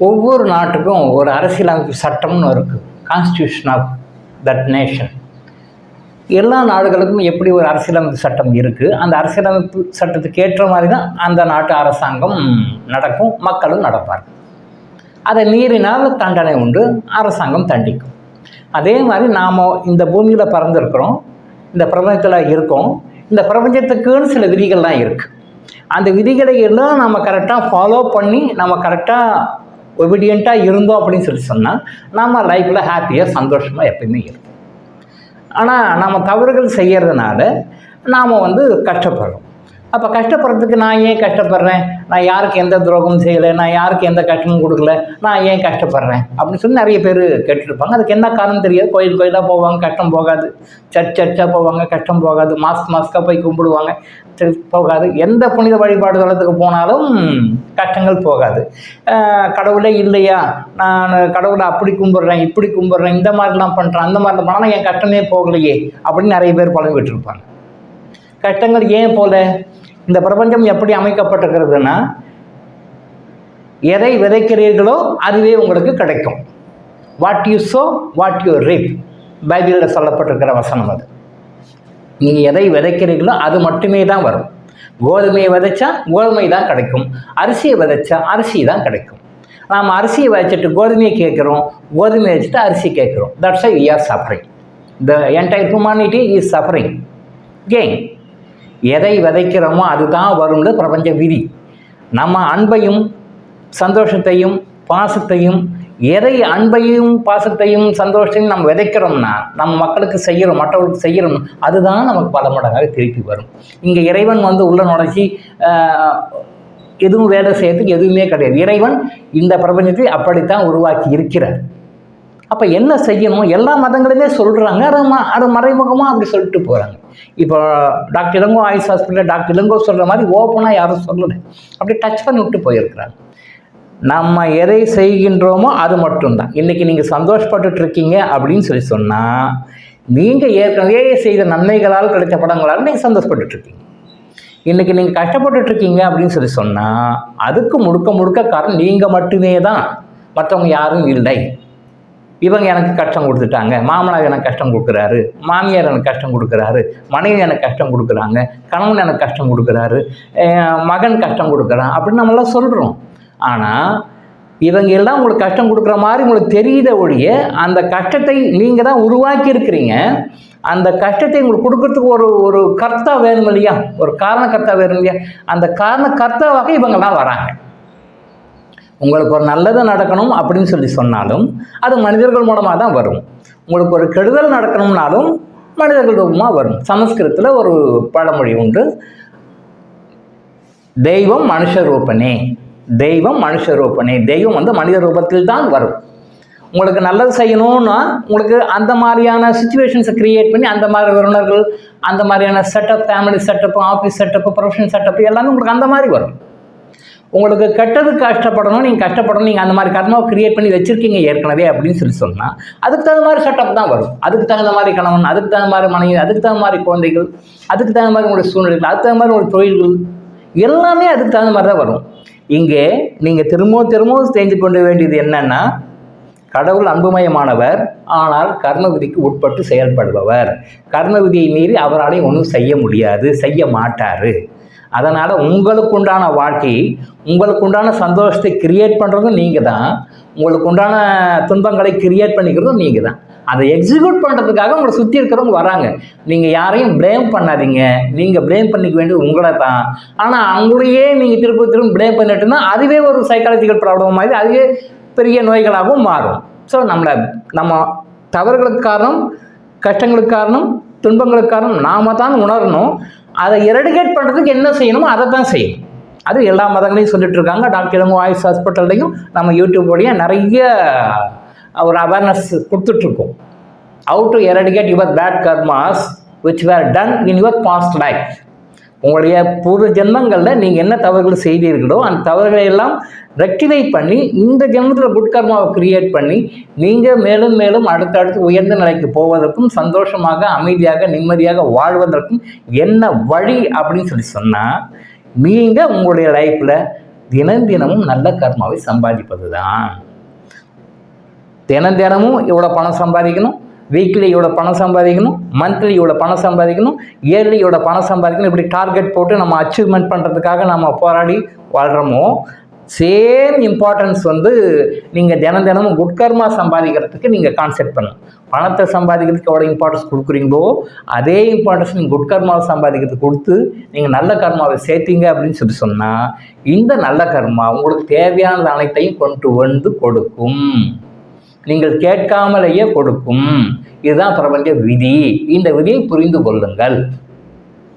ஒவ்வொரு நாட்டுக்கும் ஒரு அரசியலமைப்பு சட்டம்னு இருக்குது கான்ஸ்டியூஷன் ஆஃப் தட் நேஷன் எல்லா நாடுகளுக்கும் எப்படி ஒரு அரசியலமைப்பு சட்டம் இருக்குது அந்த அரசியலமைப்பு சட்டத்துக்கு ஏற்ற மாதிரி தான் அந்த நாட்டு அரசாங்கம் நடக்கும் மக்களும் நடப்பார்கள் அதை மீறினால் தண்டனை உண்டு அரசாங்கம் தண்டிக்கும். அதே மாதிரி நாம் இந்த பூமியில் பறந்துருக்கிறோம் இந்த பிரபஞ்சத்தில் இருக்கோம் இந்த பிரபஞ்சத்துக்குன்னு சில விதிகள்லாம் இருக்குது அந்த விதிகளை எல்லாம் நம்ம கரெக்டாக ஃபாலோ பண்ணி நம்ம கரெக்டாக ஒபீடியண்ட்டாக இருந்தோம் அப்படின்னு சொல்லி சொன்னால் நம்ம லைஃப்பில் ஹாப்பியாக சந்தோஷமாக எப்பயுமே இருக்கும் ஆனால் நம்ம தவறுகள் செய்கிறதுனால நாம் வந்து கஷ்டப்படுறோம். அப்போ கஷ்டப்படுறதுக்கு நான் ஏன் கஷ்டப்படுறேன்? நான் யாருக்கு எந்த துரோகமும் செய்யலை நான் யாருக்கு எந்த கஷ்டமும் கொடுக்கல நான் ஏன் கஷ்டப்படுறேன்? அப்படின்னு சொல்லி நிறைய பேர் கேட்டுருப்பாங்க. அதுக்கு என்ன காரணம் தெரியாது. கோயில் கோயிலாக போவாங்க கஷ்டம் போகாது. சர்ச் சர்ச்சாக போவாங்க கஷ்டம் போகாது. மாஸ்க் மாஸ்க்காக போய் கும்பிடுவாங்க. போகாது. எந்த புனித வழிபாடு தளத்துக்கு போனாலும் கஷ்டங்கள் போகாது. கடவுளே இல்லையா? நான் கடவுளை அப்படி கும்பிட்றேன் இப்படி கும்பிட்றேன் இந்த மாதிரிலாம் பண்ணுறேன் அந்த மாதிரிலாம் பண்ணால் என் கஷ்டமே போகலையே அப்படின்னு நிறைய பேர் பழம் விட்டுருப்பாங்க கஷ்டங்கள் ஏன் போல? இந்த பிரபஞ்சம் எப்படி அமைக்கப்பட்டிருக்கிறதுனா எதை விதைக்கிறீர்களோ அதுவே உங்களுக்கு கிடைக்கும். What you sow what you reap பைபிளில் சொல்லப்பட்டிருக்கிற வசனம் அது. நீங்கள் எதை விதைக்கிறீர்களோ அது மட்டுமே தான் வரும். கோதுமையை விதைச்சா கோதுமை தான் கிடைக்கும். அரிசியை விதைச்சா அரிசி தான் கிடைக்கும். நாம் அரிசியை விதைச்சிட்டு கோதுமையை கேட்குறோம் கோதுமையை வச்சுட்டு அரிசி கேட்குறோம். That's I we are suffering the entire humanity is suffering gang எதை விதைக்கிறோமோ அதுதான் வரும்னு பிரபஞ்ச விதி. நம்ம அன்பையும் சந்தோஷத்தையும் பாசத்தையும் எதை அன்பையும் பாசத்தையும் சந்தோஷத்தையும் நம்ம விதைக்கிறோம்னா நம்ம மக்களுக்கு செய்கிறோம் மற்றவர்களுக்கு செய்கிறோம் அதுதான் நமக்கு பல மடங்காக திருப்பி வரும். இங்கே இறைவன் வந்து உள்ள நுழைச்சி எதுவும் வேலை செய்யறதுக்கு எதுவுமே கிடையாது. இறைவன் இந்த பிரபஞ்சத்தை அப்படித்தான் உருவாக்கி இருக்கிறார். அப்போ என்ன செய்யணும் எல்லா மதங்களுமே சொல்கிறாங்க அது ம அது மறைமுகமாக அப்படி சொல்லிட்டு போகிறாங்க இப்போ டாக்டர் இளங்கோ ஆயுஷ் ஹாஸ்பிட்டலில் டாக்டர் இளங்கோ சொல்கிற மாதிரி ஓப்பனாக யாரும் சொல்லலை. அப்படி டச் பண்ணி விட்டு போயிருக்கிறாங்க. நம்ம எதை செய்கின்றோமோ அது மட்டும்தான். இன்றைக்கி நீங்கள் சந்தோஷப்பட்டுட்டு இருக்கீங்க அப்படின்னு சொல்லி சொன்னால் நீங்கள் ஏற்கனவே செய்த நன்மைகளால் கிடைத்த படங்களால் நீங்கள் சந்தோஷப்பட்டுட்டு இருக்கீங்க. இன்றைக்கி நீங்கள் கஷ்டப்பட்டுட்டு இருக்கீங்க அப்படின்னு சொல்லி சொன்னால் அதுக்கு முழுக்க முழுக்க காரணம் நீங்கள் மட்டுமே தான் மற்றவங்க யாரும் இல்லை. இவங்க எனக்கு கஷ்டம் கொடுத்துட்டாங்க. மாமனார் எனக்கு கஷ்டம் கொடுக்குறாரு. மாமியார் எனக்கு கஷ்டம் கொடுக்குறாரு. மனைவி எனக்கு கஷ்டம் கொடுக்குறாங்க. கணவன் எனக்கு கஷ்டம் கொடுக்குறாரு. மகன் கஷ்டம் கொடுக்குறான் அப்படின்னு நம்மளாம் சொல்கிறோம் ஆனால் இவங்க எல்லாம் உங்களுக்கு கஷ்டம் கொடுக்குற மாதிரி உங்களுக்கு தெரியுத ஒழிய அந்த கஷ்டத்தை நீங்கள் தான் உருவாக்கி இருக்கிறீங்க. அந்த கஷ்டத்தை உங்களுக்கு கொடுக்கறதுக்கு ஒரு ஒரு கர்த்தா வேணும் இல்லையா? ஒரு காரணக்கர்த்தா வேணும் இல்லையா? அந்த காரண கர்த்தாவாக இவங்கெல்லாம் வராங்க. உங்களுக்கு ஒரு நல்லது நடக்கணும் அப்படின்னு சொல்லி சொன்னாலும் அது மனிதர்கள் மூலமாக தான் வரும். உங்களுக்கு ஒரு கெடுதல் நடக்கணும்னாலும் மனிதர்கள் ரூபமாக வரும். சமஸ்கிருதத்தில் ஒரு பழமொழி உண்டு. தெய்வம் மனுஷ ரூபனே தெய்வம் மனுஷ ரூபனே. தெய்வம் வந்து மனித ரூபத்தில் தான் வரும். உங்களுக்கு நல்லது செய்யணும்னா உங்களுக்கு அந்த மாதிரியான சுச்சுவேஷன்ஸை கிரியேட் பண்ணி அந்த மாதிரி உறவினர்கள் அந்த மாதிரியான setup family setup office setup profession setup எல்லாமே உங்களுக்கு அந்த மாதிரி வரும். உங்களுக்கு கெட்டதுக்கு கஷ்டப்படணும் நீங்கள் கஷ்டப்படணும் நீங்கள் அந்த மாதிரி கர்மாவை கிரியேட் பண்ணி வச்சுருக்கீங்க ஏற்கனவே அப்படின்னு சொல்லி சொன்னால் அதுக்கு தகுந்த மாதிரி செட்டப் தான் வரும். அதுக்கு தகுந்த மாதிரி கணவன் அதுக்கு தகுந்த மாதிரி மனைவி அதுக்கு தகுந்த மாதிரி குழந்தைகள் அதுக்கு தகுந்த மாதிரி உங்களுடைய சூழ்நிலைகள் அதுக்கு தகுந்த மாதிரி உங்களுடைய தொழில்கள் எல்லாமே அதுக்கு தகுந்த மாதிரி தான் வரும். இங்கே நீங்கள் திரும்பவும் திரும்பவும் தெரிஞ்சு கொண்டு வேண்டியது என்னென்னா கடவுள் அன்புமயமானவர் ஆனால் கர்ம விதிக்கு உட்பட்டு செயல்படுபவர். கர்ம விதியை மீறி அவராலையும் ஒன்றும் செய்ய முடியாது செய்ய மாட்டார். அதனால் உங்களுக்கு உண்டான வாழ்க்கை உங்களுக்கு உண்டான சந்தோஷத்தை கிரியேட் பண்ணுறதும் நீங்கள் தான் உங்களுக்கு உண்டான துன்பங்களை கிரியேட் பண்ணிக்கிறதும் நீங்கள் தான் அதை எக்ஸிக்யூட் பண்ணுறதுக்காக உங்களை சுற்றி இருக்கிறவங்க வராங்க. நீங்கள் யாரையும் ப்ளேம் பண்ணாதீங்க. நீங்கள் ப்ளேம் பண்ணிக்க வேண்டியது உங்களை தான் ஆனால் அவங்களையே நீங்கள் திரும்ப திரும்ப ப்ளேம் பண்ணிட்டுனா அதுவே ஒரு சைக்காலஜிக்கல் ப்ராப்ளம் மாதிரி அதுவே பெரிய நோய்களாகவும் மாறும். ஸோ நம்மளை நம்ம தவறுகளுக்கு காரணம் கஷ்டங்களுக்கு காரணம் துன்பங்களுக்கு காரணம் நாம தான் உணரணும். அதை எரடிகேட் பண்ணுறதுக்கு என்ன செய்யணுமோ அதை தான் செய்யணும். அது எல்லா மதங்களையும் சொல்லிட்டு இருக்காங்க. டாக்டர் இளங்கோ ஆயுஷ் ஹாஸ்பிட்டல்லையும் நம்ம யூடியூப் வழியா நிறைய ஒரு அவேர்னஸ் கொடுத்துட்ருக்கோம் how to eradicate your bad karmas which were done in your past life உங்களுடைய பூர்வ ஜென்மங்களில் நீங்கள் என்ன தவறுகள் செய்தீர்களோ அந்த தவறுகளை எல்லாம் ரெக்டிஃபை பண்ணி இந்த ஜென்மத்தில் குட்கர்மாவை கிரியேட் பண்ணி நீங்கள் மேலும் மேலும் அடுத்தடுத்து உயர்ந்த நிலைக்கு போவதற்கும் சந்தோஷமாக அமைதியாக நிம்மதியாக வாழ்வதற்கும் என்ன வழி அப்படின்னு சொல்லி சொன்னால் நீங்கள் உங்களுடைய லைஃப்பில் தினம் தினமும் நல்ல கர்மாவை சம்பாதிப்பது தான் தினம் தினமும் இவ்வளோ பணம் சம்பாதிக்கணும். வீக்லி இவ்வளோ பணம் சம்பாதிக்கணும் மந்த்லி இவ்வளோ பணம் சம்பாதிக்கணும் இயர்லி இவ்வளோ பணம் சம்பாதிக்கணும். இப்படி டார்கெட் போட்டு நம்ம அச்சீவ்மெண்ட் பண்ணுறதுக்காக நம்ம போராடி வாழ்கிறோமோ சேம் இம்பார்ட்டன்ஸ் வந்து நீங்கள் தினம் தினமும் குட்கர்மா சம்பாதிக்கிறதுக்கு நீங்கள் கான்செப்ட் பண்ணணும். பணத்தை சம்பாதிக்கிறதுக்கு எவ்வளோ இம்பார்ட்டன்ஸ் கொடுக்குறீங்களோ அதே இம்பார்ட்டன்ஸ் நீங்கள் குட்கர்மாவை சம்பாதிக்கிறதுக்கு கொடுத்து நீங்கள் நல்ல கர்மாவை சேர்த்தீங்க அப்படின்னு சொல்லி சொன்னால் இந்த நல்ல கர்மா உங்களுக்கு தேவையானது அனைத்தையும் கொண்டு வந்து கொடுக்கும். நீங்கள் கேட்காமலேயே கொடுக்கும். இதுதான் பிரபஞ்ச விதி. இந்த விதியை புரிந்து கொள்ளுங்கள்.